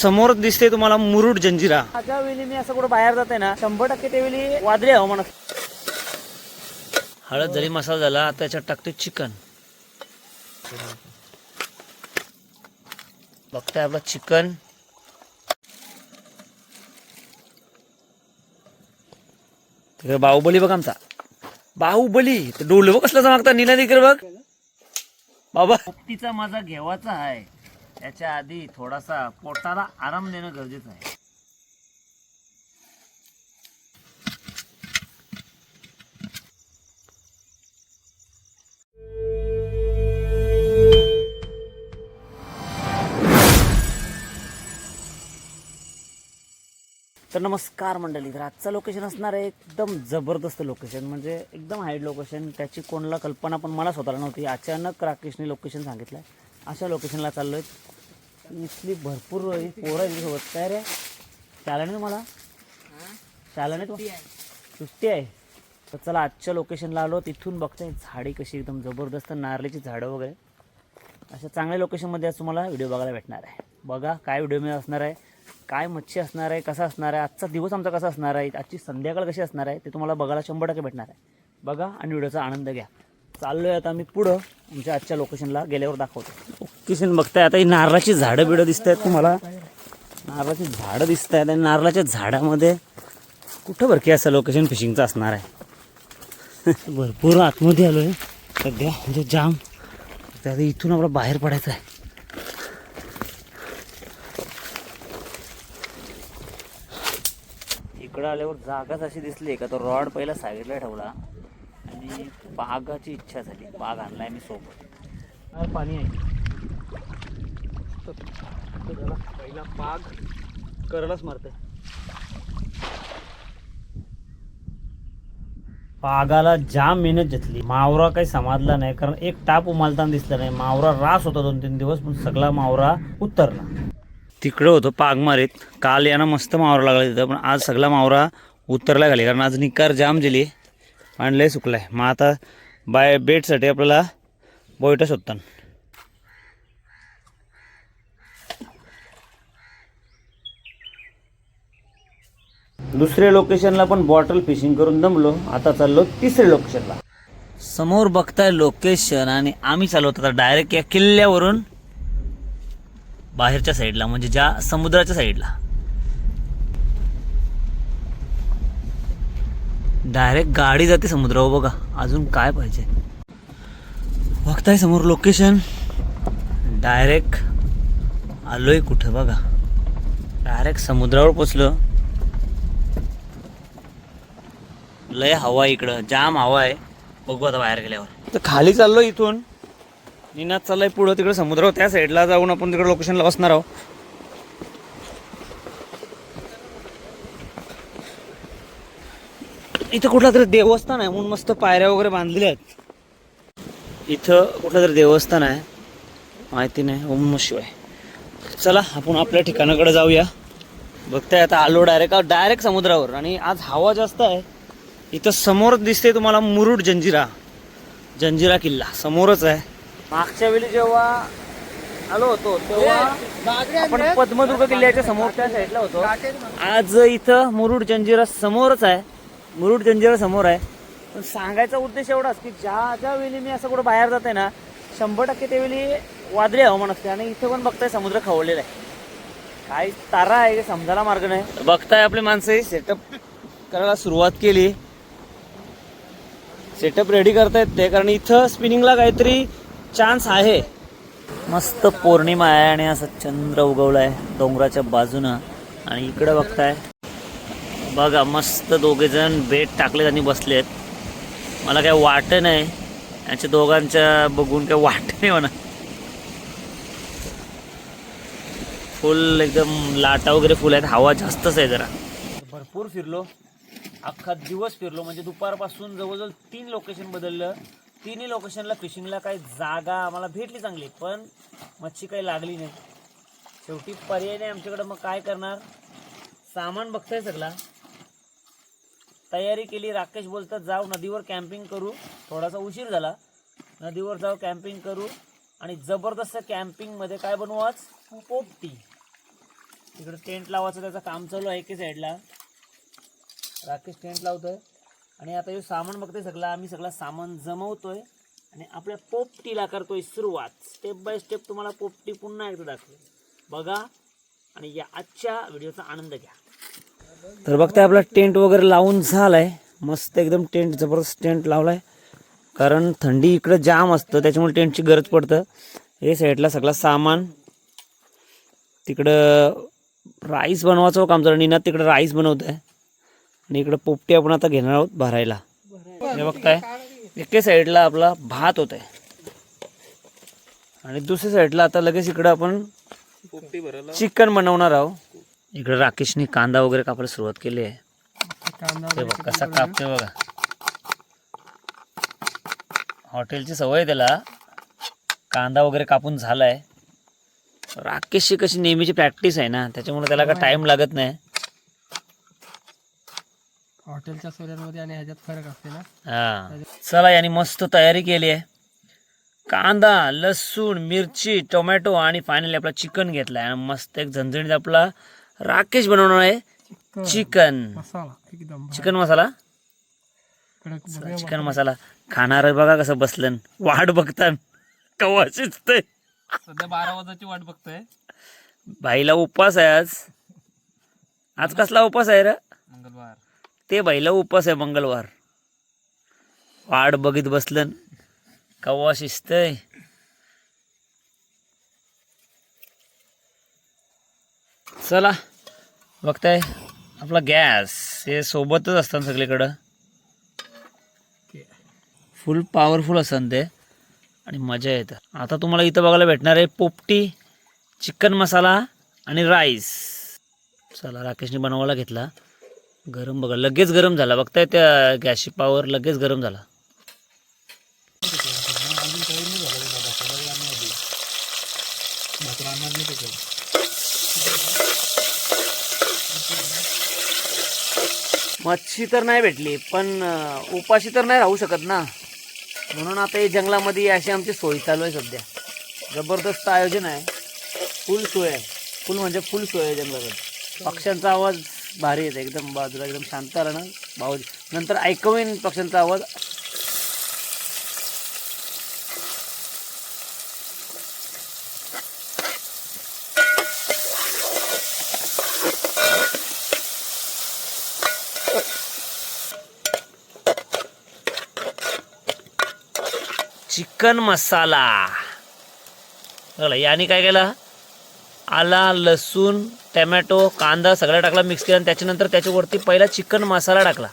समोर दिसते तुम्हाला मुरुड जंजिरा. ज्या वेळी मी असं कुठं बाहेर जाते ना शंभर टक्के त्यावेळी वादळी हवामान असतं. हळद झाली मसाला झाला आता याच्यात टाकते चिकन. बघताय आपलं चिकन. बाहुबली बघ आमचा. बाहुबली ते डोले बघ कसला मागता निला तिकडे बघ. बाबा. मुक्तीचा माझा घेवाचा आहे. त्याच्या आधी थोडासा पोटाला आराम देणं गरजेचं आहे. तर नमस्कार मंडळी तर आजचं लोकेशन असणार आहे एकदम जबरदस्त लोकेशन म्हणजे एकदम हाईड लोकेशन त्याची कोणाला कल्पना पण मला स्वतःला नव्हती. अचानक राकेशने लोकेशन सांगितलं अशा लोकेशनला चाललो आहे इथली भरपूर पोरं आहे सोबत काय रे? नाही तुम्हाला? नाही तुम्हाला सुट्टी आहे. तर चला आजच्या लोकेशनला आलो. तिथून बघताय झाडी कशी एकदम जबरदस्त नारळीची झाडं वगैरे. अशा चांगल्या लोकेशनमध्ये आज तुम्हाला व्हिडिओ बघायला भेटणार आहे. बघा काय व्हिडिओ असणार आहे. काय मच्छी असणार आहे? कसा असणार आहे? आजचा दिवस आमचा कसा असणार आहे? आजची संध्याकाळ कशी असणार आहे? ते तुम्हाला बघायला शंभर टक्के भेटणार आहे. बघा आणि व्हिडिओचा आनंद घ्या. चाललो आहे आता आम्ही पुढं. आमच्या आजच्या लोकेशनला गेल्यावर दाखवतो. किशन बघताय आता ही नारळाची झाडं बिडं दिसत आहेत तुम्हाला. नारळाची झाडं दिसत आहेत आणि नारळाच्या झाडामध्ये कुठं बरं की असं लोकेशन फिशिंगचं असणार आहे? भरपूर आतमध्ये आलो आहे सध्या म्हणजे जाम. त्यात आता इथून आपलं बाहेर पडायचं आहे. इकडं आल्यावर जागाच अशी दिसली का तो रॉड पहिला साईडला ठेवला. आणि बागाची इच्छा झाली. बाग आणलाय मी सोबत. पाणी आहे. पहिला पाग करलाच मारते पागाला जाम मेहनत घेतली. मावरा काही समाजला नाही कारण एक टाप उमालताना दिसला नाही. मावरा रास होता दोन तीन दिवस पण सगळा मावरा उतरला. तिकडं होतं पागमारीत काल यानं मस्त मावरा लागला तिथं पण आज सगळा मावरा उतरला घाली कारण आज निकार जाम दिली आणि लय सुकलाय. मग आता बाय बेटसाठी आपल्याला बोयटा शोधताना. दुसऱ्या लोकेशनला पण बॉटल फिशिंग करून दमलो. आता चाललो तिसऱ्या लोकेशनला समोर बघताय लोकेशन आणि आम्ही चालवतो आता डायरेक्ट या किल्ल्यावरून बाहेरच्या साईडला म्हणजे ज्या समुद्राच्या साईडला डायरेक्ट गाडी जाते समुद्रावर हो बघा. अजून काय पाहिजे? बघताय समोर लोकेशन डायरेक्ट आलोय कुठं बघा. डायरेक्ट समुद्रावर पोचलो. लय हवा आहे इकडं जाम हवा आहे. बघू आता बाहेर गेल्यावर. तर खाली चाललो इथून. निनाद चाललाय पुढं तिकडे समुद्रावर त्या साईडला जाऊन आपण तिकडे लोकेशनला बसणार आहोत. इथं कुठला तरी देवस्थान आहे म्हणून मस्त पायऱ्या वगैरे बांधलेल्या आहेत. इथं कुठलं तरी देवस्थान आहे. माहिती नाही. ओम शिवाय. चला आपण आपल्या ठिकाणाकडे जाऊया. बघताय आता आलो डायरेक्ट डायरेक्ट समुद्रावर. आणि आज हवा जास्त आहे. इथं समोर दिसते तुम्हाला मुरुड जंजिरा. जंजिरा किल्ला. समोरच आहे. मागच्या वेळी जेव्हा आलो होतो तेव्हा आपण पद्मदुर्ग किल्ल्याच्या समोर त्या साईडला होतो. आज इथं मुरुड जंजिरा समोरच आहे. मुरुड जंजिरा समोर आहे. पण सांगायचा उद्देश एवढाच की ज्या ज्या वेळी मी असं कुठं बाहेर जाते ना शंभर टक्के त्यावेळी वादळी हवामान असते. आणि इथं पण बघताय समुद्र खवळलेला आहे. काय तारा आहे की समजायला मार्ग नाही. बघताय आपली माणसं. सेटअप करायला सुरुवात केली. सेटअप रेडी करतायत ते कारण इथं स्पिनिंगला काहीतरी चान्स आहे. मस्त पौर्णिमा आहे आणि असं चंद्र उगवलाय डोंगराच्या बाजूनं. आणि इकडं बघताय. बघा मस्त दोघे जण बेट टाकलेत आणि बसलेत. मला काय वाट नाही. यांच्या दोघांच्या बघून काय वाट नाही म्हणा फुल एकदम लाटा वगैरे फुल आहेत. हवा जास्तच आहे जरा. भरपूर फिरलो. अख्खा दिवस फिरलो. म्हणजे दुपारपासून जवळजवळ तीन लोकेशन बदललं. तिन्ही लोकेशनला फिशिंगला काही जागा आम्हाला भेटली चांगली पण मच्छी काही लागली नाही. शेवटी पर्याय नाही आमच्याकडं. मग काय करणार? सामान बघताय सगळा. तयारी केली. राकेश बोलतात जाऊ नदीवर कॅम्पिंग करू. थोडासा उशीर झाला. नदीवर जाऊ कॅम्पिंग करू. आणि जबरदस्त कॅम्पिंगमध्ये काय बनवू आज? पोपटी. इकडे टेंट लावायचं त्याचं काम चालू आहे एके साईडला राकेश टेंट लावतोय आणि आता हे सामान बघतोय सगळं आम्ही सगळं सामान जमवतोय. आणि आपल्या पोपटीला करतोय सुरुवात. स्टेप बाय स्टेप तुम्हाला पोपटी पुन्हा एकदा दाखवेल. बघा आणि या आजच्या व्हिडिओचा आनंद घ्या. तर बघताय आपला टेंट वगैरे लावून झालाय. मस्त एकदम टेंट जबरदस्त टेंट लावलाय. कारण थंडी इकडं जाम असतं त्याच्यामुळे टेंटची गरज पडतं. हे साईडला सगळं सामान. तिकडं राईस बनवायचं काम चालू निनाद तिकडं राईस बनवत आहे आणि इकडं पोपटी आपण आता घेणार आहोत भरायला. हे बघताय एके साईडला आपला भात होत आहे आणि दुसऱ्या साईडला आता लगेच इकडं आपण चिकन बनवणार आहोत. इकडे राकेशने कांदा वगैरे कापायला सुरुवात केली आहे. ते बघ कसा कापते बघा. हॉटेलची सवय त्याला. कांदा वगैरे कापून झालाय. राकेशची कशी नेहमीची प्रॅक्टिस आहे ना त्याच्यामुळे त्याला काय टाइम लागत नाही. हॉटेलच्या सोऱ्यांमध्ये आणि ह्याच्यात फरक असते ना. हा. चला याने मस्त तयारी केली आहे. कांदा लसूण मिरची टोमॅटो आणि फायनली आपला चिकन घेतलाय आणि मस्त एक झणझणीत आपला राकेश बनवणार आहे चिकन. मसाला एकदम चिकन मसाला? कडक चला, चिकन मसाला. खाणार बघा कसं बसलं. वाट बघता कवा शिजतंय. सध्या बारा वाजाची वाट बघतोय. भाईला उपवास आहे आज. आज कसला उपवास आहे रे? मंगळवार. ते भाईला उपास आहे मंगळवार. वाट बघित बसलं कव्वा शिजतंय? चला बघताय आपला गॅस हे सोबतच असतात सगळीकडं. फुल पॉवरफुल असतात ते आणि मजा येतं. आता तुम्हाला इथं बघायला भेटणार आहे पोपटी चिकन मसाला आणि राईस. चला राकेशने बनवायला घेतला. गरम बघा लगेच गरम झाला. बघताय त्या गॅसची पावर लगेच गरम झाला. मच्छी तर नाही भेटली पण उपाशी तर नाही राहू शकत ना. म्हणून आता हे जंगलामध्ये अशी आमची सोय चालू आहे सध्या. जबरदस्त आयोजन आहे. फुल सोय आहे. फुल म्हणजे फुल सोय आहे जंगलाकडे पक्ष्यांचा आवाज भारी येते एकदम बाजूला एकदम शांत आला ना भाऊ नंतर ऐकवीन पक्ष्यांचा आवाज. चिकन मसाला. बघा याने काय केलं? आला लसूण टमॅटो कांदा सगळा टाकला मिक्स केला आणि त्याच्यानंतर त्याच्यावरती पहिला चिकन मसाला टाकला.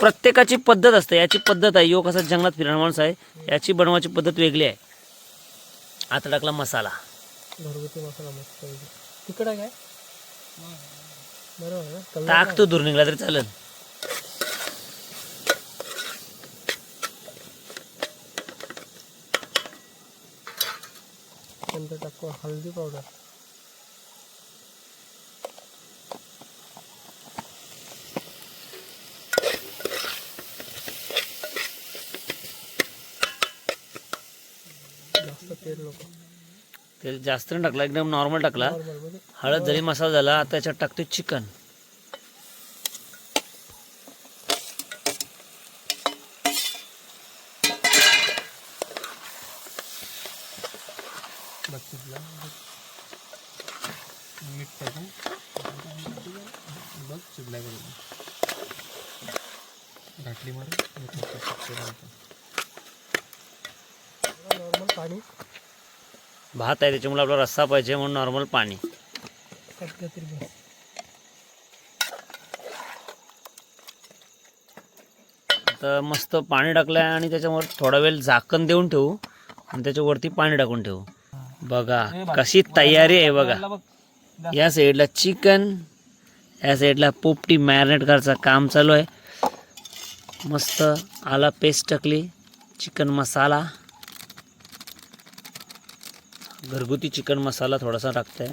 प्रत्येकाची पद्धत असते याची पद्धत आहे. यो कसा जंगलात फिरणार माणूस आहे याची बनवायची पद्धत वेगळी आहे. आता टाकला मसाला. घरगुती मसाला मस्त तिकडं काय? बरोबर टाक तो दूर निघला तरी चालेल. टाकू हळदी पावडर. तेल नको ते जास्त नाही टाकला एकदम नॉर्मल टाकला. हळद जरी मसाला झाला आता त्याच्यात टाकतोय चिकन बत्तीसला मीठ टाकू बघ चिडल्या घाटली मारून नॉर्मल पाणी भात आहे त्याच्यामुळे आपला रस्सा पाहिजे म्हणून नॉर्मल पाणी. तरी मस्त पाणी टाकलं आहे आणि त्याच्यावर थोडा वेळ झाकण देऊन ठेवू आणि त्याच्यावरती पाणी टाकून ठेवू. बघा कशी तयारी आहे बघा. या साईडला चिकन या साईडला पोपटी मॅरिनेट करायचं काम चालू आहे. मस्त आला पेस्ट टाकली चिकन मसाला घरगुती चिकन मसाला थोडासा टाकताय.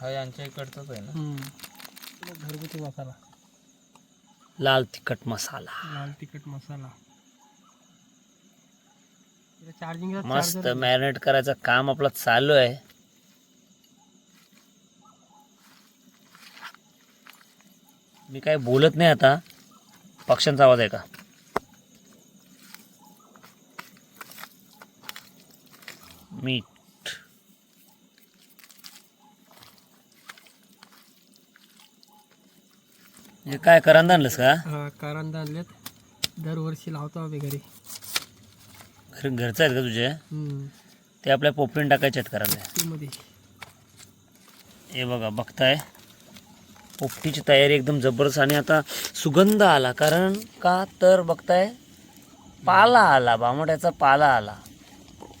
हा यांच्या इकडचाच आहे ना? घरगुती मसाला. लाल तिखट मसाला. लाल तिखट मसाला. चार्जिंग मस्त मॅरिनेट करायचं काम आपलं चालू आहे. मी काय बोलत नाही आता. पक्ष्यांचा आवाज आहे का? मीठ हे काय करंद आणलंस का? हा कारंदा आणलेत. दरवर्षी लावतो आम्ही घरी. घरी घरचं आहेत का तुझे? हम्म. ते आपल्या पोपटीन टाकायचे आहेत करंदे. हे बघा बघताय. पोपटीची तयारी एकदम जबरदस्त आणि आता सुगंध आला. कारण का तर बघताय पाला आला बामड्याचा पाला आला.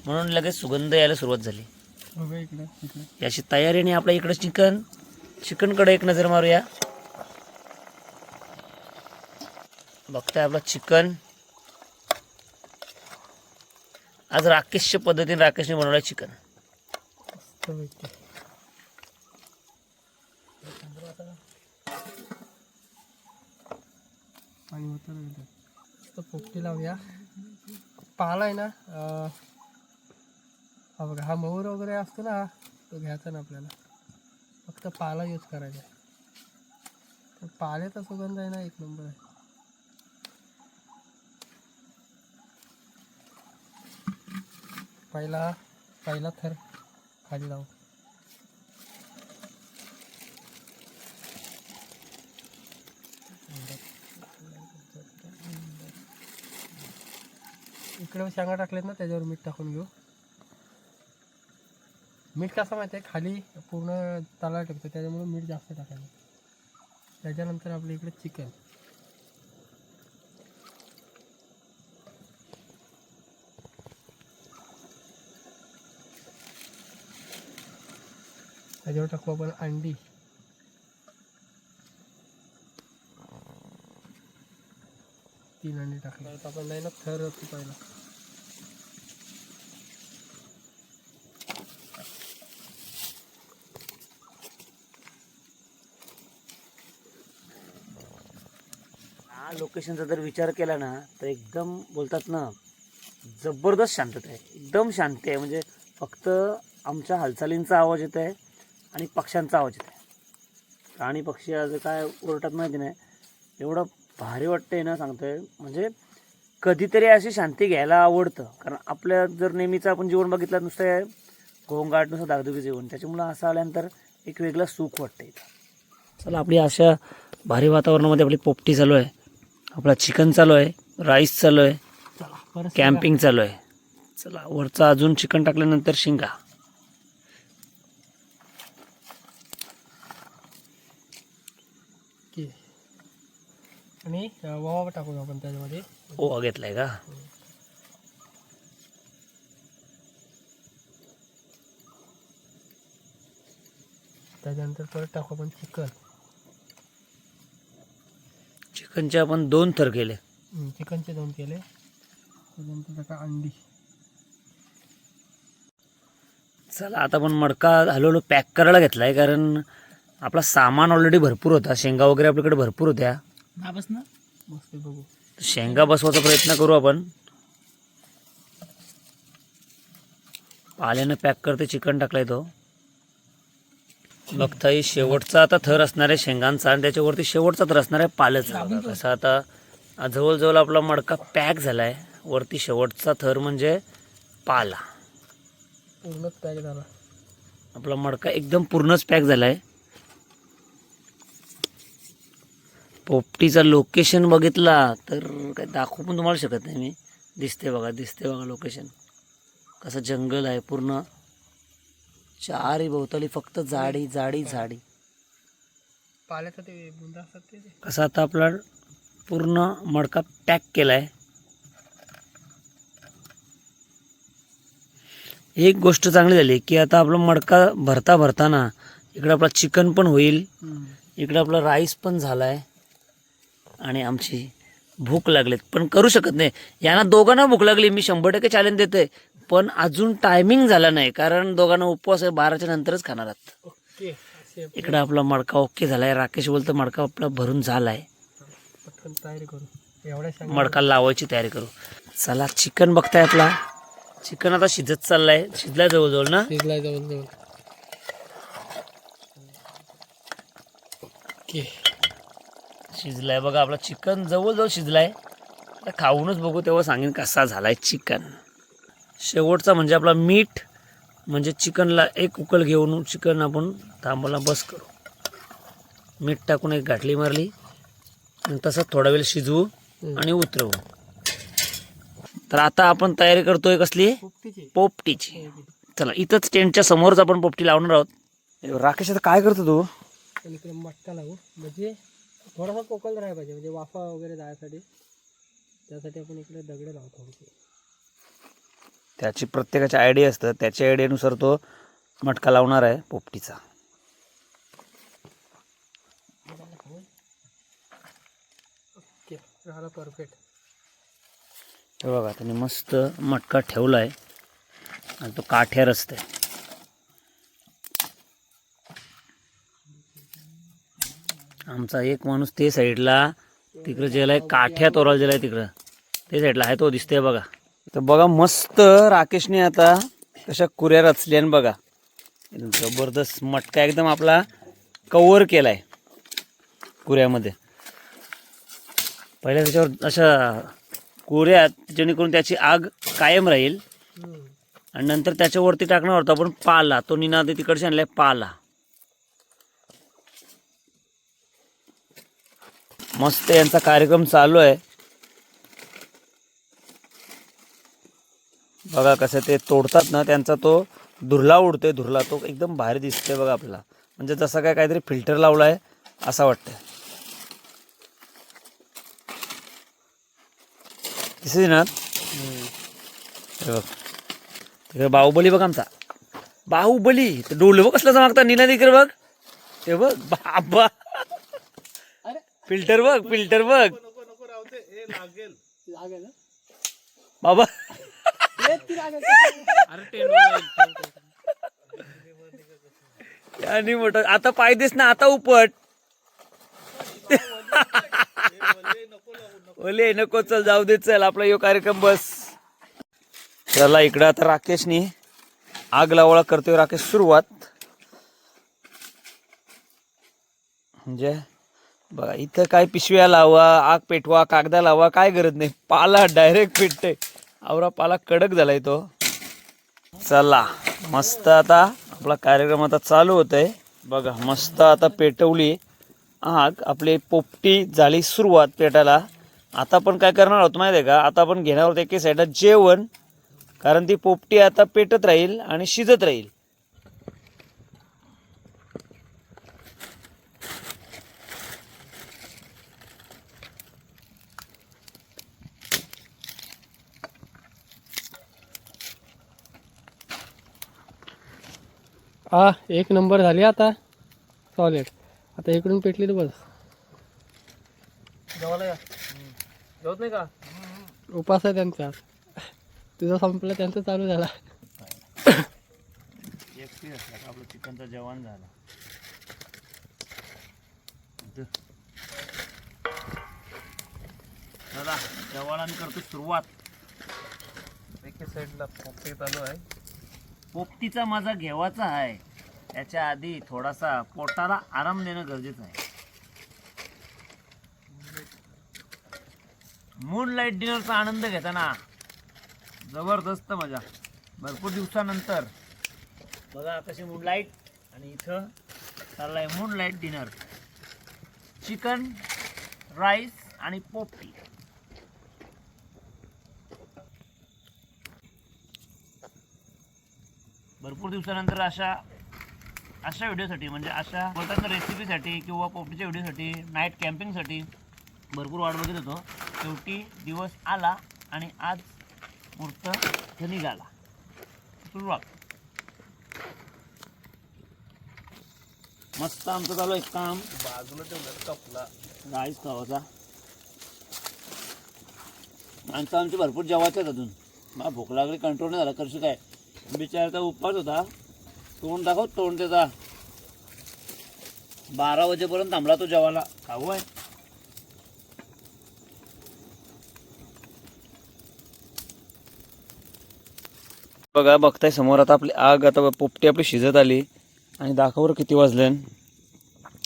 म्हणून लगेच सुगंध यायला सुरुवात झाली. इकडे इकडे. याची तयारी आणि आपल्या इकडं चिकन चिकनकडे एक नजर मारूया. बघताय आपलं चिकन. आज राकेशच्या पद्धतीने राकेशने बनवलं चिकन. पोपटी लावूया. पाला आहे ना हा बघा हा मोहर वगैरे असतो ना तो घ्यायचा ना आपल्याला. फक्त पाला यूज करायचा तर पाल्याचा सुगंध आहे ना एक नंबर आहे. पहिला पहिला थर खाली लावू. इकडे शेंगा टाकलेत ना त्याच्यावर मीठ टाकून घेऊ. मीठ कसं माहिती आहे? खाली पूर्ण तला टाकतो त्याच्यामुळे मीठ जास्त टाकायचं. त्याच्यानंतर आपल्या इकडे चिकन. त्याच्यावर टाकू आपण अंडी. तीन अंडी टाकली. आपण नाही ना थर असतो पहिला. हा लोकेशनचा जर विचार केला ना तर एकदम बोलतात ना जबरदस्त शांतता आहे. एकदम शांती आहे. म्हणजे फक्त आमच्या हालचालींचा आवाज येत आहे. आणि पक्ष्यांचा आवाज येत आहे प्राणी पक्षी आज काय ओरडतात माहिती नाही. एवढं भारी वाटतंय ना सांगतोय. म्हणजे कधीतरी अशी शांती घ्यायला आवडतं. कारण आपल्या जर नेहमीचं आपण जीवन बघितलं नुसतं गोंगाट नुसतं दागदुगी जीवन. त्याच्यामुळं असं आल्यानंतर एक वेगळं सुख वाटतं इथं. चला आपली अशा भारी वातावरणामध्ये आपली पोपटी चालू आहे. आपला चिकन चालू आहे. राईस चालू आहे. कॅम्पिंग चालू आहे. चला वरचं अजून चिकन टाकल्यानंतर शिंगा. आणि ओवा टाकू आपण त्याच्यामध्ये. ओवा घेतलाय का? त्याच्यानंतर परत टाकू आपण चिकन. चिकनचे आपण दोन थर केले. चिकनचे दोन केले. त्याच्यानंतर टाका अंडी. चला आता आपण मडका हळूहळू पॅक करायला घेतलाय कारण आपला सामान ऑलरेडी भरपूर होता. शेंगा वगैरे आपल्याकडे भरपूर होत्या. बघू. शेंगा बसवायचा प्रयत्न करू आपण. पाल्यानं पॅक करते चिकन टाकलाय तो. बघता ही शेवटचा आता थर असणार आहे शेंगांचा आणि त्याच्यावरती शेवटचा थर असणार आहे पाल्याचा. कसं आता जवळजवळ आपला मडका पॅक झालाय. वरती शेवटचा थर म्हणजे पाला. पूर्णच पॅक झाला. आपला मडका एकदम पूर्णच पॅक झालाय. पोपटीचा लोकेशन बघितला तर काय दाखवू पण तुम्हाला शकत नाही मी. दिसते बघा दिसते बघा लोकेशन कसं जंगल आहे पूर्ण. चारी भोवताली फक्त झाडी झाडी झाडी पाल्याचं ते बुंदा असतात ते. ते. कसं आता आपला पूर्ण मडका पॅक केलाय. एक गोष्ट चांगली झाली की आता आपला मडका भरता भरताना इकडं आपला चिकन पण होईल. इकडं आपला राईस पण झालाय. आणि आमची भूक लागलीत. पण करू शकत नाही. यांना दोघांना भूक लागली मी शंभर टक्के चॅलेंज देतोय. पण अजून टायमिंग झाला नाही कारण दोघांना उपवास आहे बाराच्या नंतरच खाणार आहात. इकडं आपला मडका ओके झालाय. राकेश बोलतो मडका आपला भरून झालाय. तयारी करू. मडका लावायची तयारी करू. चला चिकन बघताय आपला. चिकन आता शिजत चाललाय. शिजलाय जवळजवळ ना? शिजलाय जवळ जवळ ओके. शिजलाय. बघा आपला चिकन जवळजवळ शिजलाय. आता खाऊनच बघू तेव्हा सांगेन कसा झालाय चिकन. शेवटचा म्हणजे आपला मीठ म्हणजे चिकनला एक उकळ घेऊन चिकन आपण थांबायला बस करू. मीठ टाकून एक गाठली मारली. आणि तसंच थोडा वेळ शिजवू आणि उतरवू. तर आता आपण तयारी करतोय कसली? पोपटीची. पोपटीची. चला इथंच टेंटच्या समोरच आपण पोपटी लावणार आहोत. राकेश आता काय करतो तू? मटका लावू. म्हणजे थोडासा कोकल राहायला पाहिजे म्हणजे वाफा वगैरे जायसाठी. त्यासाठी आपण इकडे दगड लावतो त्याची प्रत्येकाची आयडिया असतं. त्याच्या आयडियानुसार तो मटका लावणार आहे पोपटीचा. ओके झालं परफेक्ट हे बघा त्याने मस्त मटका ठेवला आहे आणि तो काठ्यार असते आमचा एक माणूस ते साईडला तिकडं काठ्यात ओराल जेला आहे तिकडं ते साईडला आहे तो दिसतोय बघा. तर बघा मस्त राकेशने आता कशा कुऱ्या रचल्या आणि बघा. एकदम जबरदस्त मटका एकदम आपला कवर केलाय कुऱ्यामध्ये. पहिल्या त्याच्यावर अशा कुऱ्यात जेणेकरून त्याची आग कायम राहील. आणि नंतर त्याच्यावरती टाकणार होता आपण पाला तो निनाद तिकडचे आणलाय पाला. मस्त यांचा कार्यक्रम चालू आहे. बघा कसं ते तोडतात ना त्यांचा तो धुरला उडतोय धुरला तो एकदम भारी दिसतोय बघा आपला म्हणजे जसा काय काहीतरी फिल्टर लावला आहे असा वाटतंय. दिसते ना? बघ. तिकडे बाहुबली बघ आमचा. बाहुबली! ते बघ कसलं मागता नीला तिकडे बघ. ते बघ बाबा! फिल्टर बघ फिल्टर बघ. लागेल ना बाबा. ती लागेल आणि मोठं. आता पाय दिस ना आता उपट. ओले नको चल जाऊ दे चल आपला यो कार्यक्रम बस. चला इकडं आता राकेशनी आग लावळा करतोय राकेश सुरुवात. म्हणजे बघा इथं काय पिशव्या लावा आग पेटवा कागदा लावा काय गरज नाही. पाला डायरेक्ट पेटते आवरा पाला कडक झालाय तो. चला मस्त आता आपला कार्यक्रम आता चालू होत आहे बघा मस्त आता पेटवली आग. आपली पोपटी झाली सुरुवात पेटायला. आता आपण काय करणार आहोत माहिती आहे का? आता आपण घेणार आहोत एके साईडला जेवण. कारण ती पोपटी आता पेटत राहील आणि शिजत राहील. हा एक नंबर झाली आता. सॉलिड आता इकडून पेटली तर बस. जेवायला या. जेवत नाही का? उपास आहे त्यांचा. तुझा संपला त्यांचा चालू झाला. आपलं चिकनचं जेवण झालं. दादा जेवण आम्ही करतो सुरुवात. एके साईडला पोपटी चालू आहे. पोपटीचा माझा घेवाचा आहे. त्याच्या आधी थोडासा पोटाला आराम देणं गरजेचं आहे. मून लाइट डिनरचा आनंद घेताना. जबरदस्त मजा. भरपूर दिवसानंतर. बघा कशी मून लाइट आणि इथं चाललं आहे moonlight dinner chicken rice आणि पोपटी. भरपूर दिवसानंतर अशा अशा व्हिडिओसाठी म्हणजे अशा बोलतात रेसिपीसाठी किंवा पोपटीच्या व्हिडिओसाठी नाईट कॅम्पिंगसाठी भरपूर वाट बघत होतो. शेवटी दिवस आला आणि आज मुहूर्त निघाला. सुरुवात. मस्त आमचं चालू एक काम. बाजूला ठेवलं कपला. राईस खावाचा माणसं आमची भरपूर जेवायचे आहेत अजून. मला भूक लागली कंट्रोल नाही झाला. करशी काय? बिचाराचा उपवास होता. तोंड दाखव तोंड त्याचा. बारा वाजेपर्यंत थांबला तो जेवायला. खाऊ आहे. बघा बघताय समोर आता आपली आग आता पोपटी आपली शिजत आली. आणि दाखवर किती वाजलं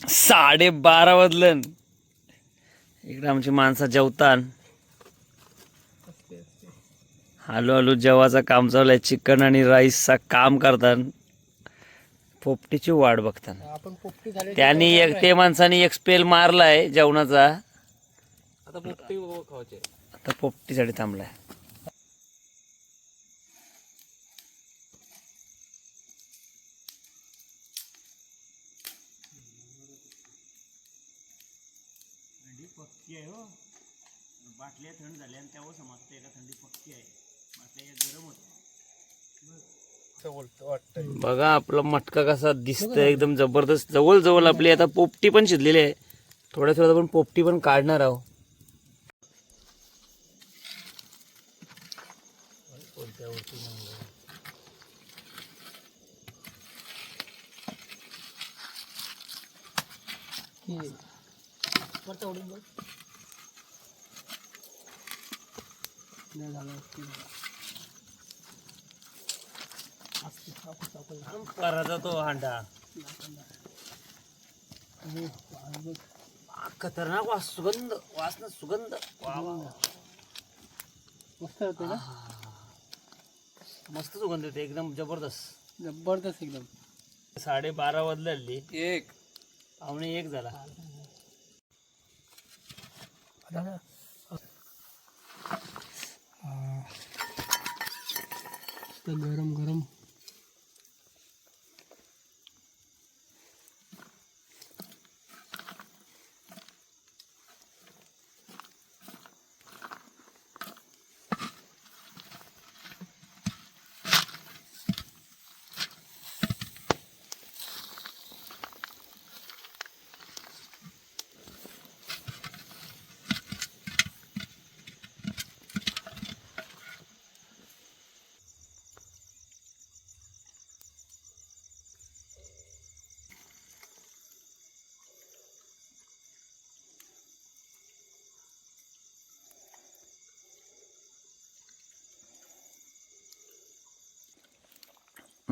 साडे बारा वाजलं इकडे आमची माणसं जेवतान. हळू हळू जेवाचं काम चालू आहे. चिकन आणि राईसचा काम करतात पोपटीची वाट बघतात आपण पोपटी झाली त्यांनी एक ते माणसाने एक स्पेल मारलाय जेवणाचा. आता पोपटी खावायचे आता पोपटीसाठी थांबलाय. आहे हो. बाटल्या थंड झाल्या आणि त्यावर समजते का थंडी पक्की आहे. बघा आपला मटका कसा दिसतंय एकदम जबरदस्त. जवळ जवळ आपली आता पोपटी पण शिजलेली आहे. थोड्या थोड्या आपण पोपटी पण काढणार आहोत. झालं असती. असती, आपण चाकू करायचा तो हांडा. खतरनाक वास सुगंध वास ना सुगंध. वा वा वा. मस्त होते का? मस्त सुगंध येते एकदम जबरदस्त. जबरदस्त एकदम. साडेबारा वाजले हल्ली एक. पावणे एक झाला. गरम गरम.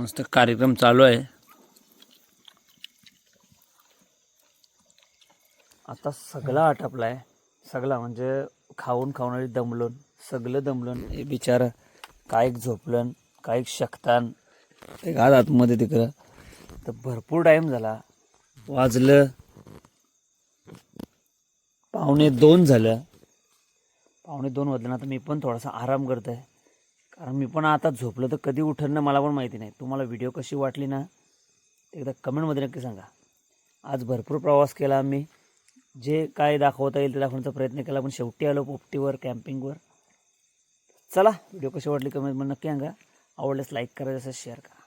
मस्त कार्यक्रम चालू आहे. आता सगळा आटपलाय. सगळा म्हणजे खाऊन खाऊन दमलून सगळं दमलून. हे बिचार काय झोपलन काय शकतान. ते घाल आतमध्ये तिकडं. तर भरपूर टाईम झाला. वाजलं. पावणे दोन झालं. पावणे दोन वाजलं तर मी पण थोडासा आराम करत आहे कारण मी पण आता झोपलं तर कधी उठणं मला पण माहिती नाही. तुम्हाला व्हिडिओ कशी वाटली ना एकदा कमेंटमध्ये नक्की सांगा. आज भरपूर प्रवास केला आम्ही. जे काय दाखवता येईल ते दाखवण्याचा प्रयत्न केला पण शेवटी आलो पोपटीवर कॅम्पिंगवर चला व्हिडिओ कशी वाटली कमेंटमध्ये नक्की सांगा. आवडल्यास लाईक करा जसं शेअर करा.